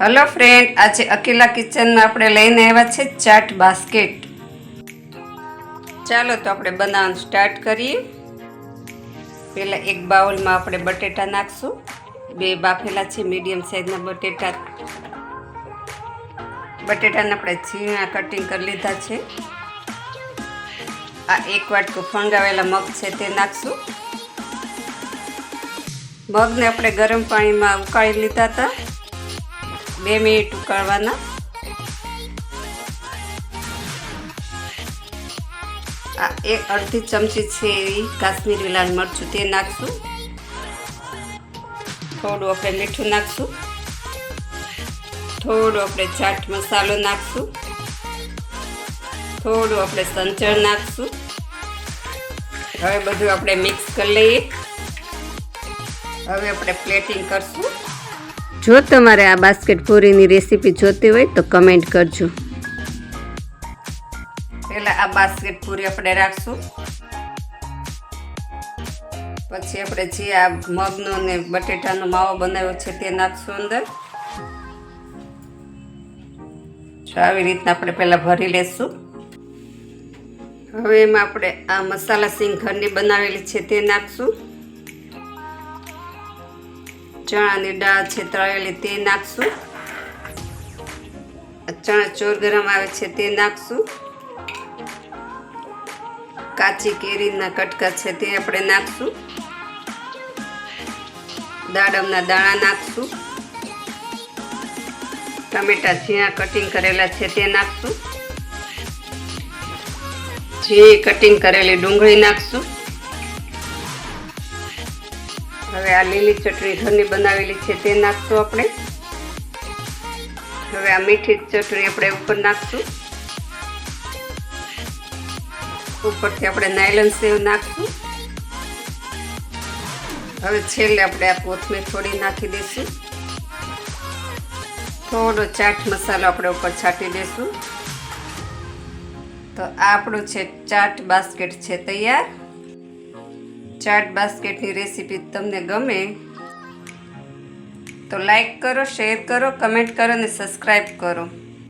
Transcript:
Hello friend આજે અકેલા કિચનમાં આપણે લઈને આવ્યા છે ચાટ બાસ્કેટ. ચાલો તો આપણે બનાવવાનું સ્ટાર્ટ કરીએ. પહેલાં એક બાઉલમાં આપણે બટેટા નાખશું. બે બાફેલા છે મીડિયમ સાઇઝના બટેટા. બટેટાને આપણે ઝીણા કટિંગ કરી લીધા છે. આ એક વાટકું ફણગાવેલા મગ છે તે નાખશું. મગને આપણે ગરમ પાણીમાં ઉકાળી લીધા હતા. બે મિનિટ ઉકાળવાના. આ એક અડધી ચમચી છે એવી કાશ્મીરી લાલ મરચું, તે નાખશું. થોડું આપણે મીઠું નાખશું. થોડું આપણે ચાટ મસાલો નાખશું. થોડું આપણે સંચળ નાખશું. હવે બધું આપણે મિક્સ કરી લઈએ. હવે આપણે પ્લેટિંગ કરશું. જો તમારે આ બાસ્કેટ પૂરીની રેસીપી જોતી હોય તો કમેન્ટ કરજો. પહેલાં આ બાસ્કેટ પૂરી આપણે રાખશું. પછી આપણે જે આ મગનો ને બટેટાનો માવો બનાવ્યો છે તે નાખશું અંદર. આવી રીતના આપણે પહેલાં ભરી લેશું. હવે એમાં આપણે આ મસાલા સિંગ ઘરની બનાવેલી છે તે નાખશું. ચણાની દાળ છે, તળેલી તે નાખશું. ચણા ચોર ગરમ આવે છે તે નાખશું. કાચી કેરીના કટકા છે તે આપણે નાખશું. દાડમના દાણા નાખશું. ટમેટા ઝીણા કટિંગ કરેલા છે તે નાખશું. ઝીણી કટિંગ કરેલી ડુંગળી નાખશું. હવે આ લીલી ચટણી ઘરની બનાવેલી છે, તે નાખશું આપણે. હવે આ મીઠી ચટણી આપણે ઉપર નાખશું. ઉપરથી આપણે નાયલન સેવ નાખશું. હવે છેલ્લે આપણે આ કોથમીર થોડી નાખી દઈશું. થોડો ચાટ મસાલો આપણે ઉપર છાંટી દઈશું. તો આપણું છે ચાટ બાસ્કેટ છે, તૈયાર? ચાટ બાસ્કેટની રેસીપી તમને ગમે તો લાઈક કરો, શેર કરો, કમેન્ટ કરો અને સબસ્ક્રાઈબ કરો.